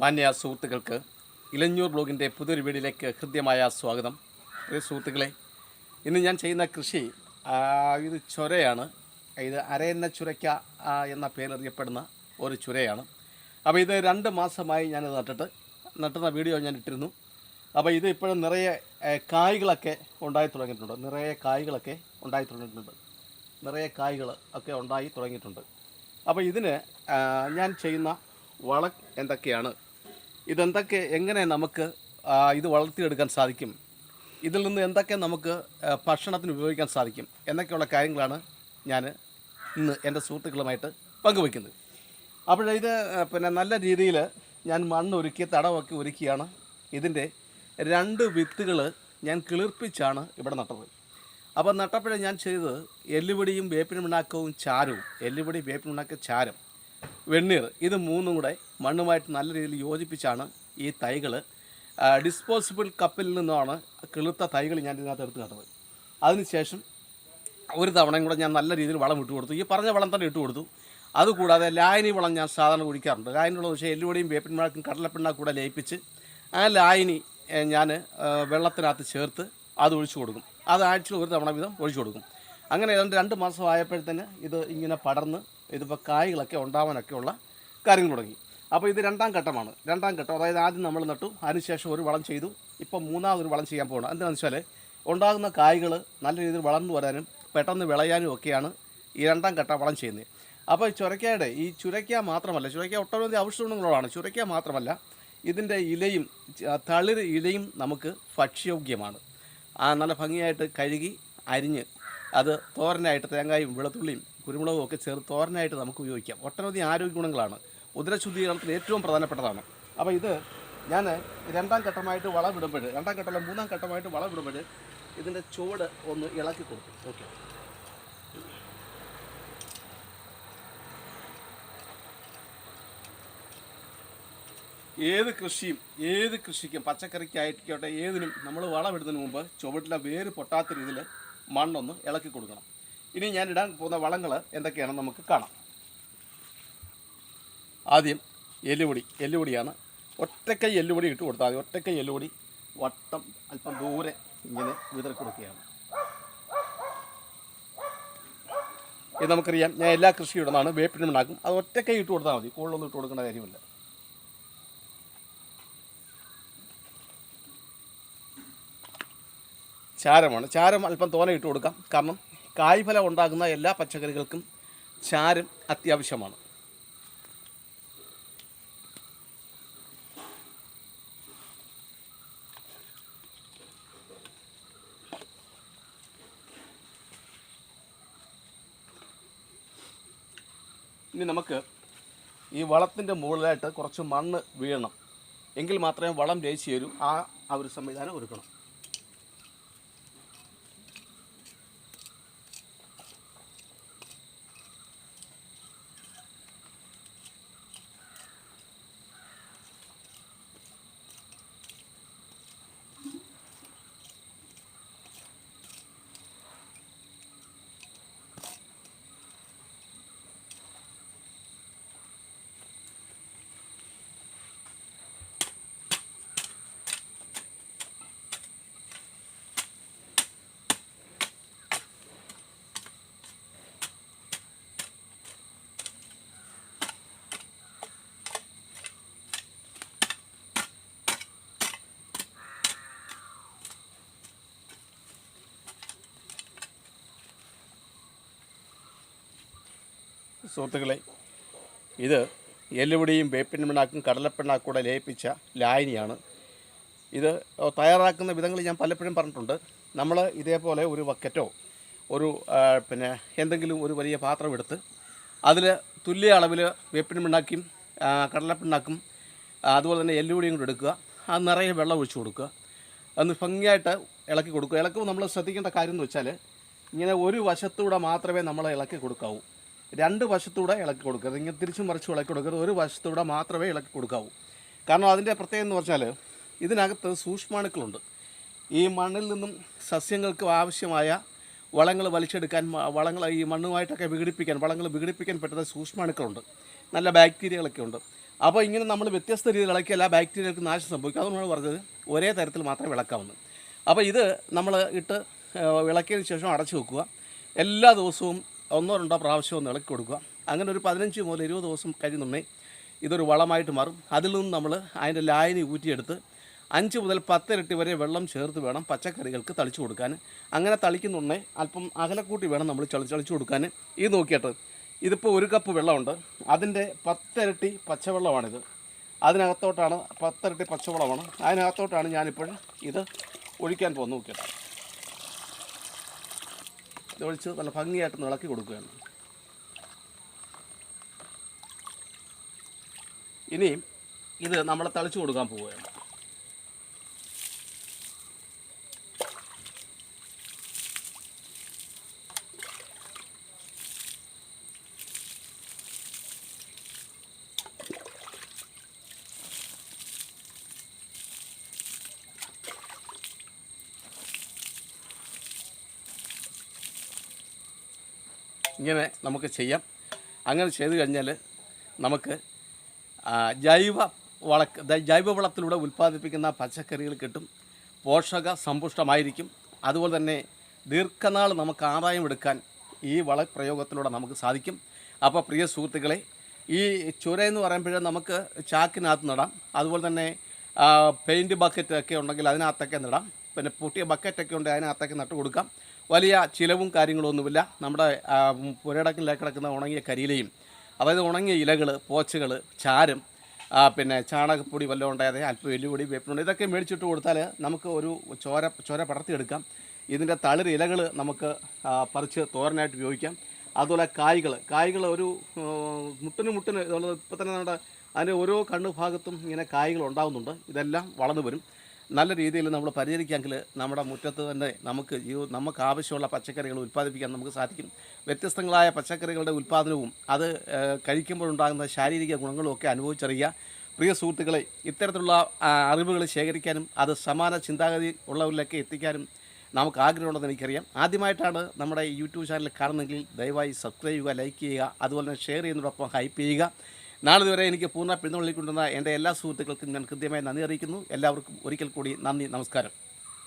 മാന്യ സുഹൃത്തുക്കൾക്ക് ഇലഞ്ഞൂർ ബ്ലോഗിന്റെ പുതിയൊരു വീടിലേക്ക് ഹൃദ്യമായ സ്വാഗതം. പ്രിയ സുഹൃത്തുക്കളെ ഇന്ന് ഞാൻ ചെയ്യുന്ന കൃഷി ഇത് ചുരയാണ്. ഇത് അരയന്ന ചുരയ്ക്ക എന്ന പേരറിയപ്പെടുന്ന ഒരു ചുരയാണ്. അപ്പോൾ ഇത് രണ്ട് മാസമായി ഞാൻ നട്ടിട്ട് നട്ടുന്ന വീഡിയോ ഞാൻ ഇട്ടിരുന്നു. അപ്പോൾ ഇത് ഇപ്പോഴും നിറയെ കായ്കളൊക്കെ ഉണ്ടായി തുടങ്ങിയിട്ടുണ്ട്. നിറയെ കായ്കളൊക്കെ ഉണ്ടായി തുടങ്ങിയിട്ടുണ്ട്. നിറയെ കായ്കൾ ഒക്കെ ഉണ്ടായി തുടങ്ങിയിട്ടുണ്ട്. അപ്പോൾ ഇതിന് ഞാൻ ചെയ്യുന്ന വളം എന്തൊക്കെയാണ്? ഇതെന്തൊക്കെ എങ്ങനെ നമുക്ക് ഇത് വളർത്തിയെടുക്കാൻ സാധിക്കും? ഇതിൽ നിന്ന് എന്തൊക്കെ നമുക്ക് ഭക്ഷണത്തിന് ഉപയോഗിക്കാൻ സാധിക്കും? എന്നൊക്കെയുള്ള കാര്യങ്ങളാണ് ഞാൻ ഇന്ന് എന്റെ സുഹൃത്തുക്കളുമായിട്ട് പങ്കുവയ്ക്കുന്നത്. അപ്പോൾ ഇത് പിന്നെ നല്ല രീതിയിൽ ഞാൻ മണ്ണ് ഒരുക്കി തടമൊക്കെ ഒരുക്കിയാണ് ഇതിന്റെ രണ്ട് വിത്തുകൾ ഞാൻ കിളിർപ്പിച്ചാണ് ഇവിടെ നട്ടത്. അപ്പോൾ നട്ടപ്പോഴേ ഞാൻ ചെയ്തത് എല്ലുപൊടിയും പിണ്ണാക്കവും ചാരവും. എല്ലുപൊടി പിണ്ണാക്ക ചാരം. വെണ്ണീർ. ഇത് മൂന്നും കൂടെ മണ്ണുമായിട്ട് നല്ല രീതിയിൽ യോജിപ്പിച്ചാണ് ഈ തൈകൾ ഡിസ്പോസിബിൾ കപ്പിൽ നിന്നാണ് കിളുത്ത തൈകൾ ഞാൻ ഇതിനകത്ത് എടുത്ത് നട്ടത്. അതിനുശേഷം ഒരു തവണയും കൂടെ ഞാൻ നല്ല രീതിയിൽ വളം ഇട്ട് കൊടുത്തു. ഈ പറഞ്ഞ വളം തന്നെ ഇട്ട് കൊടുത്തു. അതുകൂടാതെ ലായനി വളം ഞാൻ സാധാരണ കുടിക്കാറുണ്ട്. ലായനിയുള്ള പക്ഷേ എല്ലുപൊടിയും വേപ്പിന്മാർക്കും കടലപ്പിണ്ണാക്കും കൂടെ ലയിപ്പിച്ച് ആ ലായനി ഞാൻ വെള്ളത്തിനകത്ത് ചേർത്ത് അത് ഒഴിച്ചു കൊടുക്കും. അത് ആഴ്ചയിൽ ഒരു തവണ വീതം ഒഴിച്ചു കൊടുക്കും. അങ്ങനെ ഏതാണ്ട് രണ്ട് മാസം ആയപ്പോഴത്തേന് ഇത് ഇങ്ങനെ പടർന്ന് ഇതിപ്പോൾ കായ്കളൊക്കെ ഉണ്ടാവാനൊക്കെയുള്ള കാര്യങ്ങൾ തുടങ്ങി. അപ്പോൾ ഇത് രണ്ടാം ഘട്ടമാണ്. രണ്ടാം ഘട്ടം അതായത് ആദ്യം നമ്മൾ നട്ടു അതിനുശേഷം ഒരു വളം ചെയ്തു ഇപ്പം മൂന്നാമതൊരു വളം ചെയ്യാൻ പോകണം എന്താണെന്ന് വെച്ചാൽ ഉണ്ടാകുന്ന കായ്കൾ നല്ല രീതിയിൽ വളർന്നു വരാനും പെട്ടെന്ന് വിളയാനും ഒക്കെയാണ് ഈ രണ്ടാം ഘട്ടം വളം ചെയ്യുന്നത്. അപ്പോൾ ചുരക്കയുടെ ഈ ചുരക്ക മാത്രമല്ല ചുരക്ക ഒട്ടനവധി ഔഷധ ഗുണങ്ങളുള്ളതാണ് ചുരക്ക മാത്രമല്ല ഇതിന്റെ ഇലയും തളിര് ഇലയും നമുക്ക് ഭക്ഷ്യയോഗ്യമാണ്. ആ നല്ല ഭംഗിയായിട്ട് കഴുകി അരിഞ്ഞ് അത് തോരനായിട്ട് തേങ്ങായും വെളുത്തുള്ളിയും കുരുമുളകും ഒക്കെ ചേർത്ത് തോരനായിട്ട് നമുക്ക് ഉപയോഗിക്കാം. ഒട്ടനവധി ആരോഗ്യ ഗുണങ്ങളാണ്. ഉദരശുദ്ധീകരണത്തിന് ഏറ്റവും പ്രധാനപ്പെട്ടതാണ്. അപ്പോൾ ഇത് ഞാൻ രണ്ടാം ഘട്ടമായിട്ട് വളമിടുമ്പോൾ രണ്ടാം ഘട്ടമല്ല മൂന്നാം ഘട്ടമായിട്ട് വളമിടുമ്പോൾ ഇതിന്റെ ചുവട് ഒന്ന് ഇളക്കി കൊടുക്കും. ഓക്കെ. ഏത് കൃഷിയും ഏത് കൃഷിക്കും പച്ചക്കറിക്കായിക്കോട്ടെ ഏതിനും നമ്മൾ വളമിടുന്നതിന് മുമ്പ് ചുവട്ടിലെ വേര് പൊട്ടാത്ത രീതിയിൽ മണ്ണൊന്ന് ഇളക്കി കൊടുക്കണം. ഇനി ഞാൻ ഇടാൻ പോകുന്ന വളങ്ങൾ എന്തൊക്കെയാണെന്ന് നമുക്ക് കാണാം. ആദ്യം എല്ലുപൊടി എല്ലുപൊടിയാണ് ഒറ്റക്കൈ എല്ലുപൊടി ഇട്ട് കൊടുത്താൽ മതി. ഒറ്റക്കൈ എല്ലുപൊടി വട്ടം അല്പം ദൂരെ ഇങ്ങനെ വിതറി കൊടുക്കുകയാണ് ഇത് നമുക്കറിയാം ഞാൻ എല്ലാ കൃഷിയും ഇടുന്നതാണ് വേപ്പിനും ഉണ്ടാക്കും. അത് ഒറ്റക്കൈ ഇട്ട് കൊടുത്താൽ മതി. കൂടുതലൊന്നും ഇട്ട് കൊടുക്കേണ്ട കാര്യമില്ല. ചാരമാണ്. ചാരം അല്പം തോനെ ഇട്ട് കൊടുക്കാം. കാരണം കായ്ഫലം ഉണ്ടാകുന്ന എല്ലാ പച്ചക്കറികൾക്കും ചാരം അത്യാവശ്യമാണ്. ഇനി നമുക്ക് ഈ വളത്തിന്റെ മുകളിലായിട്ട് കുറച്ച് മണ്ണ് വീഴണം. എങ്കിൽ മാത്രമേ വളം ജയിച്ചു തരൂ ആ ഒരു സംവിധാനം ഒരുക്കണം. സുഹൃത്തുക്കളെ ഇത് എല്ലുപൊടിയും വേപ്പിൻ പിണ്ണാക്കും കടലപ്പിണ്ണാക്കും കൂടെ ലയിപ്പിച്ച ലായനിയാണ്. ഇത് തയ്യാറാക്കുന്ന വിധങ്ങൾ ഞാൻ പലപ്പോഴും പറഞ്ഞിട്ടുണ്ട്. നമ്മൾ ഇതേപോലെ ഒരു ബക്കറ്റോ ഒരു പിന്നെ എന്തെങ്കിലും ഒരു വലിയ പാത്രം എടുത്ത് അതിൽ തുല്യ അളവിൽ വേപ്പിൻ പിണ്ണാക്കും കടലപ്പിണ്ണാക്കും അതുപോലെ തന്നെ എല്ലുപൊടിയും കൂടെ എടുക്കുക. അത് നിറയെ വെള്ളം ഒഴിച്ചു കൊടുക്കുക. അന്ന് ഭംഗിയായിട്ട് ഇളക്കി കൊടുക്കുക. ഇളക്കുമ്പോൾ നമ്മൾ ശ്രദ്ധിക്കേണ്ട കാര്യം എന്ന് വെച്ചാൽ ഇങ്ങനെ ഒരു വശത്തൂടെ മാത്രമേ നമ്മൾ ഇളക്കി കൊടുക്കാവൂ. രണ്ട് വശത്തൂടെ ഇളക്കി കൊടുക്കരുത്. ഇങ്ങനെ തിരിച്ചും മറിച്ചും ഇളക്കി കൊടുക്കരുത്. ഒരു വശത്തൂടെ മാത്രമേ ഇളക്കി കൊടുക്കാവൂ. കാരണം അതിന്റെ പ്രത്യേകത എന്ന് പറഞ്ഞാൽ ഇതിനകത്ത് സൂക്ഷ്മാണുക്കളുണ്ട്. ഈ മണ്ണിൽ നിന്നും സസ്യങ്ങൾക്ക് ആവശ്യമായ വളങ്ങൾ വലിച്ചെടുക്കാൻ വളങ്ങൾ ഈ മണ്ണുമായിട്ടൊക്കെ വിഘടിപ്പിക്കാൻ വളങ്ങൾ വിഘടിപ്പിക്കാൻ പറ്റുന്ന സൂക്ഷ്മാണുക്കളുണ്ട്. നല്ല ബാക്ടീരിയകളൊക്കെ ഉണ്ട്. അപ്പോൾ ഇങ്ങനെ നമ്മൾ വ്യത്യസ്ത രീതിയിൽ ഇളക്കി എല്ലാ ബാക്ടീരിയകൾക്ക് നാശം സംഭവിക്കും. അതുകൊണ്ടാണ് പറഞ്ഞത് ഒരേ തരത്തിൽ മാത്രമേ വിളക്കാവുന്നു അപ്പോൾ ഇത് നമ്മൾ ഇട്ട് വിളക്കിയതിന് ശേഷം അടച്ചു വെക്കുക. എല്ലാ ദിവസവും ഒന്നോ രണ്ടോ പ്രാവശ്യം ഒന്ന് ഇളക്കി കൊടുക്കുക. അങ്ങനെ ഒരു പതിനഞ്ച് മുതൽ ഇരുപത് ദിവസം കഴിയുന്നുണ്ടെങ്കിൽ ഇതൊരു വളമായിട്ട് മാറും. അതിൽ നിന്ന് നമ്മൾ അതിന്റെ ലായനി ഊറ്റിയെടുത്ത് അഞ്ച് മുതൽ പത്തിരട്ടി വരെ വെള്ളം ചേർത്ത് വേണം പച്ചക്കറികൾക്ക് തളിച്ചു കൊടുക്കാൻ. അങ്ങനെ തളിക്കുന്നുണ്ടെങ്കിൽ അല്പം അകലക്കൂട്ടി വേണം നമ്മൾ ചളി ചളിച്ചു കൊടുക്കാൻ. ഇത് നോക്കിയിട്ട് ഇതിപ്പോൾ ഒരു കപ്പ് വെള്ളമുണ്ട്. അതിന്റെ പത്തിരട്ടി പച്ചവെള്ളമാണിത്. അതിനകത്തോട്ടാണ് പത്തിരട്ടി പച്ചവെള്ളമാണ്. അതിനകത്തോട്ടാണ് ഞാനിപ്പോൾ ഇത് ഒഴിക്കാൻ പോകുന്നത്. നോക്കിയിട്ട് ഒഴിച്ച് നല്ല ഭംഗിയായിട്ട് ഇളക്കി കൊടുക്കുകയാണ്. ഇനി ഇത് നമ്മൾ തളിച്ചു കൊടുക്കാൻ പോവുകയാണ്. ഇങ്ങനെ നമുക്ക് ചെയ്യാം. അങ്ങനെ ചെയ്തു കഴിഞ്ഞാൽ നമുക്ക് ജൈവ വള ജൈവവളത്തിലൂടെ ഉൽപ്പാദിപ്പിക്കുന്ന പച്ചക്കറികൾ കിട്ടും. പോഷക സമ്പുഷ്ടമായിരിക്കും. അതുപോലെ തന്നെ ദീർഘനാൾ നമുക്ക് ആദായം എടുക്കാൻ ഈ വള പ്രയോഗത്തിലൂടെ നമുക്ക് സാധിക്കും. അപ്പോൾ പ്രിയ സുഹൃത്തുക്കളെ ഈ ചുര എന്ന് പറയുമ്പോൾ നമുക്ക് ചാക്കിനകത്ത് നടാം. അതുപോലെ തന്നെ പെയിന്റ് ബക്കറ്റൊക്കെ ഉണ്ടെങ്കിൽ അതിനകത്തൊക്കെ നടാം. പിന്നെ പൊട്ടിയ ബക്കറ്റൊക്കെ ഉണ്ട് അതിനകത്തൊക്കെ നട്ട് കൊടുക്കാം. വലിയ ചിലവും കാര്യങ്ങളൊന്നുമില്ല. നമ്മുടെ പുരയിടക്കിലേക്ക് കിടക്കുന്ന ഉണങ്ങിയ കരിയിലയും അതായത് ഉണങ്ങിയ ഇലകൾ പോച്ചകൾ ചാരം പിന്നെ ചാണകപ്പൊടി വല്ലതും ഉണ്ടായത് അല്പം എല്ലുപൊടി വേപ്പിനുണ്ട് ഇതൊക്കെ മേടിച്ചിട്ട് കൊടുത്താൽ നമുക്ക് ഒരു ചോര ചോര പടർത്തിയെടുക്കാം ഇതിന്റെ തളിർ ഇലകൾ നമുക്ക് പറിച്ച് തോരനായിട്ട് ഉപയോഗിക്കാം. അതുപോലെ കായ്കൾ കായ്കൾ ഒരു മുട്ടിന് മുട്ടിന് ഇതുള്ളത് ഇപ്പം തന്നെ നമ്മുടെ അതിന്റെ ഓരോ കണ്ണു ഭാഗത്തും ഇങ്ങനെ കായകൾ ഉണ്ടാകുന്നുണ്ട് ഇതെല്ലാം വളർന്നു വരും. നല്ല രീതിയിൽ നമ്മൾ പരിചരിക്കാമെങ്കിൽ നമ്മുടെ മുറ്റത്ത് തന്നെ നമുക്ക് ജീവ നമുക്ക് ആവശ്യമുള്ള പച്ചക്കറികൾ ഉൽപ്പാദിപ്പിക്കാൻ നമുക്ക് സാധിക്കും. വ്യത്യസ്തങ്ങളായ പച്ചക്കറികളുടെ ഉൽപ്പാദനവും അത് കഴിക്കുമ്പോഴുണ്ടാകുന്ന ശാരീരിക ഗുണങ്ങളും ഒക്കെ അനുഭവിച്ചറിയുക. പ്രിയ സുഹൃത്തുക്കളെ ഇത്തരത്തിലുള്ള അറിവുകൾ ശേഖരിക്കാനും അത് സമാന ചിന്താഗതി ഉള്ളവരിലേക്ക് എത്തിക്കാനും നമുക്ക് ആഗ്രഹമുണ്ടെന്ന് എനിക്കറിയാം. ആദ്യമായിട്ടാണ് നമ്മുടെ യൂട്യൂബ് ചാനൽ കാണുന്നെങ്കിൽ ദയവായി സബ്സ്ക്രൈബ് ചെയ്യുക ലൈക്ക് ചെയ്യുക അതുപോലെ തന്നെ ഷെയർ ചെയ്യുന്നതോടൊപ്പം ഹൈപ്പ് ചെയ്യുക. നാളെ വരെ എനിക്ക് പൂർണ പിന്തുണ നൽകിക്കൊണ്ടിരുന്ന എന്റെ എല്ലാ സുഹൃത്തുക്കൾക്കും ഞാൻ കൃത്യമായി നന്ദി അറിയിക്കുന്നു. എല്ലാവർക്കും ഒരിക്കൽ കൂടി നന്ദി നമസ്കാരം.